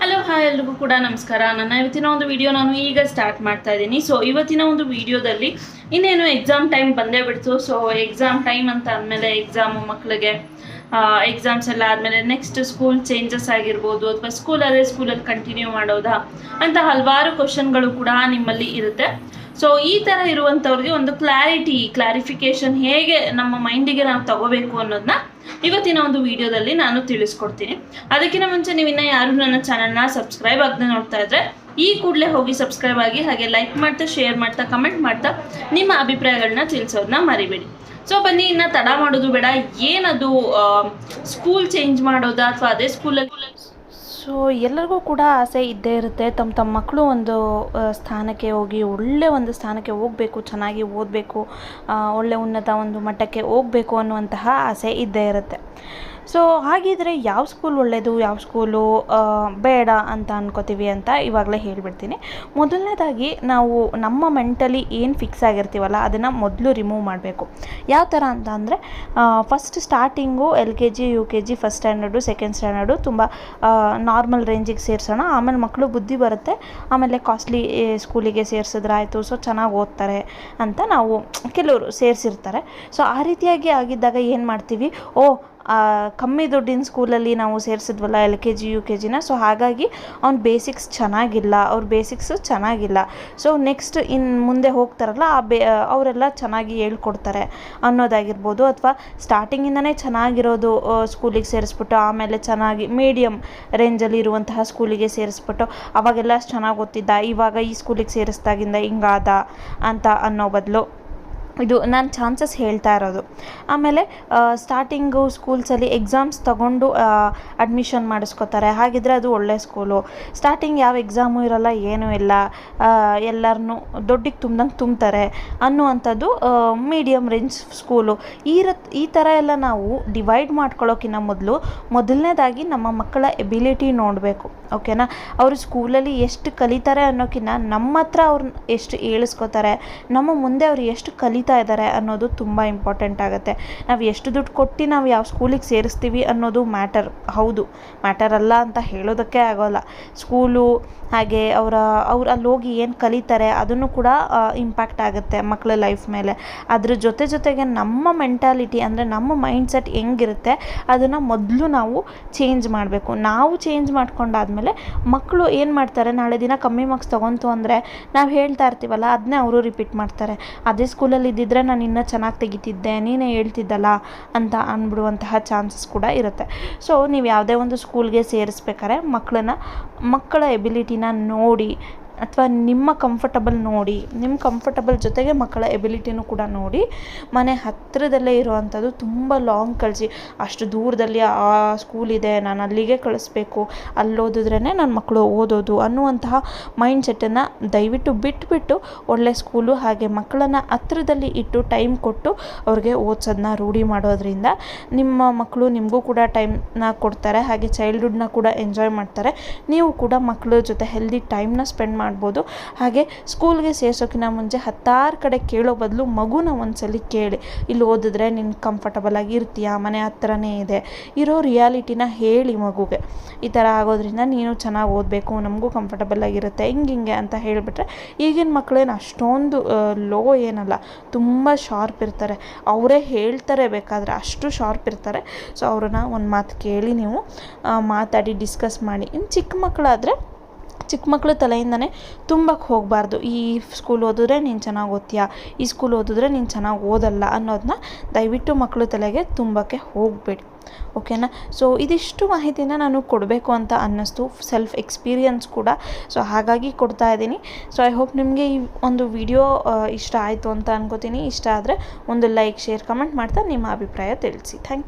Hello hi ಎಲ್ರಿಗೂ ಕೂಡ ನಮಸ್ಕಾರ. ನನ್ನ ಇವತ್ತಿನ ಒಂದು ವಿಡಿಯೋ ನಾನು ಈಗ ಸ್ಟಾರ್ಟ್ ಮಾಡ್ತಾ ಇದ್ದೀನಿ. ಸೊ ಇವತ್ತಿನ ಒಂದು ವಿಡಿಯೋದಲ್ಲಿ ಇನ್ನೇನು ಎಕ್ಸಾಮ್ ಟೈಮ್ ಬಂದೇ ಬಿಡ್ತು. ಸೊ ಎಕ್ಸಾಮ್ ಟೈಮ್ ಅಂತ ಅಂದಮೇಲೆ ಎಕ್ಸಾಮು ಮಕ್ಕಳಿಗೆ ಎಕ್ಸಾಮ್ಸ್ ಎಲ್ಲ ಆದಮೇಲೆ ನೆಕ್ಸ್ಟ್ ಸ್ಕೂಲ್ ಚೇಂಜಸ್ ಆಗಿರ್ಬೋದು ಅಥವಾ ಸ್ಕೂಲ್ ಅದೇ ಸ್ಕೂಲಲ್ಲಿ ಕಂಟಿನ್ಯೂ ಮಾಡೋದಾ ಅಂತ ಹಲವಾರು ಕ್ವಶನ್ಗಳು ಕೂಡ ನಿಮ್ಮಲ್ಲಿ ಇರುತ್ತೆ. ಸೊ ಈ ಥರ ಇರುವಂಥವ್ರಿಗೆ ಒಂದು ಕ್ಲಾರಿಟಿ ಕ್ಲಾರಿಫಿಕೇಶನ್ ಹೇಗೆ ನಮ್ಮ ಮೈಂಡಿಗೆ ನಾವು ತಗೋಬೇಕು ಅನ್ನೋದನ್ನ ಇವತ್ತಿನ ಒಂದು ವಿಡಿಯೋದಲ್ಲಿ ನಾನು ತಿಳಿಸ್ಕೊಡ್ತೀನಿ. ಅದಕ್ಕಿಂತ ಮುಂಚೆ ನೀವು ಇನ್ನ ಯಾರು ನನ್ನ ಚಾನಲ್ನ ಸಬ್ಸ್ಕ್ರೈಬ್ ಆಗದೆ ನೋಡ್ತಾ ಇದ್ರೆ ಈ ಕೂಡಲೇ ಹೋಗಿ ಸಬ್ಸ್ಕ್ರೈಬ್ ಆಗಿ ಹಾಗೆ ಲೈಕ್ ಮಾಡ್ತಾ ಶೇರ್ ಮಾಡ್ತಾ ಕಮೆಂಟ್ ಮಾಡ್ತಾ ನಿಮ್ಮ ಅಭಿಪ್ರಾಯಗಳನ್ನ ತಿಳಿಸೋದನ್ನ ಮರಿಬೇಡಿ. ಸೊ ಬನ್ನಿ, ಇನ್ನ ತಡ ಮಾಡೋದು ಬೇಡ. ಏನದು ಸ್ಕೂಲ್ ಚೇಂಜ್ ಮಾಡೋದಾ ಅಥವಾ ಅದೇ ಸ್ಕೂಲಲ್ಲಿ ಸೊ ಎಲ್ಲರಿಗೂ ಕೂಡ ಆಸೆ ಇದ್ದೇ ಇರುತ್ತೆ. ತಮ್ಮ ತಮ್ಮ ಮಕ್ಕಳು ಒಂದು ಸ್ಥಾನಕ್ಕೆ ಹೋಗಿ ಒಳ್ಳೆ ಒಂದು ಸ್ಥಾನಕ್ಕೆ ಹೋಗಬೇಕು, ಚೆನ್ನಾಗಿ ಓದಬೇಕು ಒಳ್ಳೆ ಉನ್ನತ ಒಂದು ಮಟ್ಟಕ್ಕೆ ಹೋಗಬೇಕು ಅನ್ನುವಂತಹ ಆಸೆ ಇದ್ದೇ ಇರುತ್ತೆ. ಸೊ ಹಾಗಿದ್ರೆ ಯಾವ ಸ್ಕೂಲ್ ಒಳ್ಳೆಯದು ಯಾವ ಸ್ಕೂಲು ಬೇಡ ಅಂತ ಅನ್ಕೋತೀವಿ ಅಂತ ಇವಾಗಲೇ ಹೇಳಿಬಿಡ್ತೀನಿ. ಮೊದಲನೇದಾಗಿ ನಾವು ನಮ್ಮ ಮೆಂಟಲಿ ಏನು ಫಿಕ್ಸ್ ಆಗಿರ್ತೀವಲ್ಲ, ಅದನ್ನು ಮೊದಲು ರಿಮೂವ್ ಮಾಡಬೇಕು. ಯಾವ ಥರ ಅಂತ ಅಂದರೆ first starting L K G U K G first standard second standard ತುಂಬ ನಾರ್ಮಲ್ ರೇಂಜಿಗೆ ಸೇರಿಸೋಣ. ಆಮೇಲೆ ಮಕ್ಕಳು ಬುದ್ಧಿ ಬರುತ್ತೆ, ಆಮೇಲೆ ಕಾಸ್ಟ್ಲಿ ಸ್ಕೂಲಿಗೆ ಸೇರಿಸಿದ್ರೆ ಆಯಿತು ಸೊ ಚೆನ್ನಾಗಿ ಓದ್ತಾರೆ ಅಂತ ನಾವು ಕೆಲವರು ಸೇರಿಸಿರ್ತಾರೆ. ಸೊ ಆ ರೀತಿಯಾಗಿ ಆಗಿದ್ದಾಗ ಏನು ಮಾಡ್ತೀವಿ? ಓ ಕಮ್ಮಿ ದುಡ್ಡಿನ ಸ್ಕೂಲಲ್ಲಿ ನಾವು ಸೇರಿಸಿದ್ವಲ್ಲ L K G, U K ಜಿನ ಸೊ ಹಾಗಾಗಿ ಅವ್ನ ಬೇಸಿಕ್ಸ್ ಚೆನ್ನಾಗಿಲ್ಲ, ಅವ್ರ ಬೇಸಿಕ್ಸು ಚೆನ್ನಾಗಿಲ್ಲ. ಸೊ ನೆಕ್ಸ್ಟ್ ಇನ್ನು ಮುಂದೆ ಹೋಗ್ತಾರಲ್ಲ, ಆ ಬೇ, ಅವರೆಲ್ಲ ಚೆನ್ನಾಗಿ ಹೇಳ್ಕೊಡ್ತಾರೆ ಅನ್ನೋದಾಗಿರ್ಬೋದು. ಅಥವಾ ಸ್ಟಾರ್ಟಿಂಗಿಂದನೇ ಚೆನ್ನಾಗಿರೋದು ಸ್ಕೂಲಿಗೆ ಸೇರಿಸ್ಬಿಟ್ಟು, ಆಮೇಲೆ ಚೆನ್ನಾಗಿ ಮೀಡಿಯಮ್ ರೇಂಜಲ್ಲಿ ಇರುವಂತಹ ಸ್ಕೂಲಿಗೆ ಸೇರಿಸ್ಬಿಟ್ಟು, ಅವಾಗೆಲ್ಲ ಚೆನ್ನಾಗಿ ಗೊತ್ತಿದ್ದ ಇವಾಗ ಈ ಸ್ಕೂಲಿಗೆ ಸೇರಿಸ್ದಾಗಿಂದ ಹಿಂಗಾದ ಅಂತ ಅನ್ನೋ ಬದಲು. ಇದು ನಾನು ಚಾನ್ಸಸ್ ಹೇಳ್ತಾ ಇರೋದು. ಆಮೇಲೆ ಸ್ಟಾರ್ಟಿಂಗು ಸ್ಕೂಲ್ಸಲ್ಲಿ ಎಕ್ಸಾಮ್ಸ್ ತಗೊಂಡು ಅಡ್ಮಿಷನ್ ಮಾಡಿಸ್ಕೋತಾರೆ. ಹಾಗಿದ್ರೆ ಅದು ಒಳ್ಳೆ ಸ್ಕೂಲು ಸ್ಟಾರ್ಟಿಂಗ್ ಯಾವ ಎಕ್ಸಾಮು ಇರಲ್ಲ, ಏನೂ ಇಲ್ಲ. ಎಲ್ಲರನ್ನೂ ದೊಡ್ಡಿಗೆ ತುಂಬ್ದಂಗೆ ತುಂಬ್ತಾರೆ ಅನ್ನುವಂಥದ್ದು ಮೀಡಿಯಮ್ ರೇಂಜ್ ಸ್ಕೂಲು ಈ ರತ್, ಈ ಥರ ಎಲ್ಲ ನಾವು ಡಿವೈಡ್ ಮಾಡ್ಕೊಳ್ಳೋಕ್ಕಿಂತ ಮೊದಲು, ಮೊದಲನೇದಾಗಿ ನಮ್ಮ ಮಕ್ಕಳ ಎಬಿಲಿಟಿ ನೋಡಬೇಕು. ಓಕೆನಾ ಅವರು ಸ್ಕೂಲಲ್ಲಿ ಎಷ್ಟು ಕಲಿತಾರೆ ಅನ್ನೋಕ್ಕಿಂತ ನಮ್ಮ ಹತ್ರ ಅವ್ರನ್ನ ಎಷ್ಟು ಏಳಿಸ್ಕೋತಾರೆ, ನಮ್ಮ ಮುಂದೆ ಅವ್ರು ಎಷ್ಟು ಕಲಿತಾ ಇದ್ದಾರೆ ಅನ್ನೋದು ತುಂಬ ಇಂಪಾರ್ಟೆಂಟ್ ಆಗುತ್ತೆ. ನಾವು ಎಷ್ಟು ದುಡ್ಡು ಕೊಟ್ಟು ನಾವು ಯಾವ ಸ್ಕೂಲಿಗೆ ಸೇರಿಸ್ತೀವಿ ಅನ್ನೋದು ಮ್ಯಾಟರ್ ಹೌದು ಮ್ಯಾಟರ್ ಅಲ್ಲ ಅಂತ ಹೇಳೋದಕ್ಕೆ ಆಗೋಲ್ಲ. ಸ್ಕೂಲು ಹಾಗೆ ಅವರ, ಅವ್ರು ಅಲ್ಲಿ ಹೋಗಿ ಏನು ಕಲಿತಾರೆ ಅದನ್ನು ಕೂಡ ಇಂಪ್ಯಾಕ್ಟ್ ಆಗುತ್ತೆ ಮಕ್ಕಳ ಲೈಫ್ ಮೇಲೆ. ಅದ್ರ ಜೊತೆ ಜೊತೆಗೆ ನಮ್ಮ ಮೆಂಟಾಲಿಟಿ ಅಂದರೆ ನಮ್ಮ ಮೈಂಡ್ ಸೆಟ್ ಹೆಂಗಿರುತ್ತೆ ಅದನ್ನು ಮೊದಲು ನಾವು ಚೇಂಜ್ ಮಾಡಬೇಕು. ನಾವು ಚೇಂಜ್ ಮಾಡ್ಕೊಂಡಾದ್ಮೇಲೆ ಮಕ್ಕಳು ಏನು ಮಾಡ್ತಾರೆ, ನಾಳೆ ದಿನ ಕಮ್ಮಿ ಮಾರ್ಕ್ಸ್ ತೊಗೊಂತು ಅಂದರೆ ನಾವು ಹೇಳ್ತಾ ಇರ್ತೀವಲ್ಲ ಅದನ್ನೇ ಅವರು ರಿಪೀಟ್ ಮಾಡ್ತಾರೆ. ಅದೇ ಸ್ಕೂಲಲ್ಲಿ ಇದ್ದಿದ್ರೆ ನಾನು ಇನ್ನೂ ಚೆನ್ನಾಗಿ ತೆಗಿತಿದ್ದೆ, ನೀನೇ ಹೇಳ್ತಿದ್ದಲ್ಲ ಅಂತ ಅಂದ್ಬಿಡುವಂತಹ ಚಾನ್ಸಸ್ ಕೂಡ ಇರುತ್ತೆ. ಸೊ ನೀವು ಯಾವುದೇ ಒಂದು ಸ್ಕೂಲ್ಗೆ ಸೇರಿಸ್ಬೇಕಾದ್ರೆ ಮಕ್ಕಳನ್ನ ಮಕ್ಕಳ ಎಬಿಲಿಟಿನ ನೋಡಿ ಅಥವಾ ನಿಮ್ಮ ಕಂಫರ್ಟಬಲ್ ನೋಡಿ, ನಿಮ್ಮ ಕಂಫರ್ಟಬಲ್ ಜೊತೆಗೆ ಮಕ್ಕಳ ಎಬಿಲಿಟಿನೂ ಕೂಡ ನೋಡಿ, ಮನೆ ಹತ್ತಿರದಲ್ಲೇ ಇರುವಂಥದ್ದು ತುಂಬ ಲಾಂಗ್ ಕಳಿಸಿ. ಅಷ್ಟು ದೂರದಲ್ಲಿ ಆ ಸ್ಕೂಲ್ ಇದೆ, ನಾನು ಅಲ್ಲಿಗೆ ಕಳಿಸ್ಬೇಕು ಅಲ್ಲಿ ಓದಿದ್ರೇ ನನ್ನ ಮಕ್ಕಳು ಓದೋದು ಅನ್ನುವಂತಹ ಮೈಂಡ್ ಸೆಟ್ಟನ್ನು ದಯವಿಟ್ಟು ಬಿಟ್ಬಿಟ್ಟು ಒಳ್ಳೆ ಸ್ಕೂಲು ಹಾಗೆ ಮಕ್ಕಳನ್ನು ಹತ್ತಿರದಲ್ಲಿ ಇಟ್ಟು ಟೈಮ್ ಕೊಟ್ಟು ಅವ್ರಿಗೆ ಓದಿಸೋದನ್ನ ರೂಢಿ ಮಾಡೋದ್ರಿಂದ ನಿಮ್ಮ ಮಕ್ಕಳು ನಿಮಗೂ ಕೂಡ ಟೈಮ್ನ ಕೊಡ್ತಾರೆ, ಹಾಗೆ ಚೈಲ್ಡ್ಹುಡ್ನ ಕೂಡ ಎಂಜಾಯ್ ಮಾಡ್ತಾರೆ. ನೀವು ಕೂಡ ಮಕ್ಕಳ ಜೊತೆ ಹೆಲ್ದಿ ಟೈಮ್ನ ಸ್ಪೆಂಡ್ ಮಾಡ್ಬೋದು. ಹಾಗೆ ಸ್ಕೂಲ್ಗೆ ಸೇರ್ಸೋಕ್ಕಿಂತ ಮುಂಚೆ ಹತ್ತಾರು ಕಡೆ ಕೇಳೋ ಬದಲು ಮಗುನ ಒಂದ್ಸಲಿ ಕೇಳಿ. ಇಲ್ಲಿ ಓದಿದ್ರೆ ನಿನ್ ಕಂಫರ್ಟಬಲ್ ಆಗಿ ಇರ್ತೀಯಾ? ಮನೆ ಹತ್ರನೇ ಇದೆ. ಇರೋ ರಿಯಾಲಿಟಿನ ಹೇಳಿ ಮಗುಗೆ. ಈ ಥರ ಆಗೋದ್ರಿಂದ ನೀನು ಚೆನ್ನಾಗಿ ಓದಬೇಕು, ನಮಗೂ ಕಂಫರ್ಟಬಲ್ ಆಗಿರುತ್ತೆ, ಹಿಂಗೆ ಹಿಂಗೆ ಅಂತ ಹೇಳಿಬಿಟ್ರೆ ಈಗಿನ ಮಕ್ಕಳೇನು ಅಷ್ಟೊಂದು ಲೋ ಏನಲ್ಲ, ತುಂಬ ಶಾರ್ಪ್ ಇರ್ತಾರೆ. ಅವರೇ ಹೇಳ್ತಾರೆ ಬೇಕಾದರೆ ಅಷ್ಟು ಶಾರ್ಪ್ ಇರ್ತಾರೆ. ಸೊ ಅವ್ರನ್ನ ಒಂದು ಮಾತು ಕೇಳಿ ನೀವು ಮಾತಾಡಿ ಡಿಸ್ಕಸ್ ಮಾಡಿ. ಇನ್ನು ಚಿಕ್ಕ ಮಕ್ಕಳಾದರೆ ಚಿಕ್ಕ ಮಕ್ಕಳು ತಲೆಯಿಂದನೇ ತುಂಬಕ್ಕೆ ಹೋಗಬಾರ್ದು. ಈ ಸ್ಕೂಲ್ ಓದಿದ್ರೆ ನೀನು ಚೆನ್ನಾಗಿ ಓದ್ತೀಯಾ? ಈ ಸ್ಕೂಲ್ ಓದಿದ್ರೆ ನೀನು ಚೆನ್ನಾಗಿ ಓದಲ್ಲ ಅನ್ನೋದನ್ನ ದಯವಿಟ್ಟು ಮಕ್ಕಳು ತಲೆಗೆ ತುಂಬಕ್ಕೆ ಹೋಗಬೇಡಿ. ಓಕೆನಾ ಸೊ ಇದಿಷ್ಟು ಮಾಹಿತಿನ ನಾನು ಕೊಡಬೇಕು ಅಂತ ಅನ್ನಿಸ್ತು. ಸೆಲ್ಫ್ ಎಕ್ಸ್ಪೀರಿಯನ್ಸ್ ಕೂಡ. ಸೊ ಹಾಗಾಗಿ ಕೊಡ್ತಾ ಇದ್ದೀನಿ. ಸೊ ಐ ಹೋಪ್ ನಿಮಗೆ ಈ ಒಂದು ವಿಡಿಯೋ ಇಷ್ಟ ಆಯಿತು ಅಂತ ಅನ್ಕೋತೀನಿ. ಇಷ್ಟ ಆದರೆ ಒಂದು ಲೈಕ್ ಶೇರ್ ಕಮೆಂಟ್ ಮಾಡ್ತಾ ನಿಮ್ಮ ಅಭಿಪ್ರಾಯ ತಿಳಿಸಿ. Thank you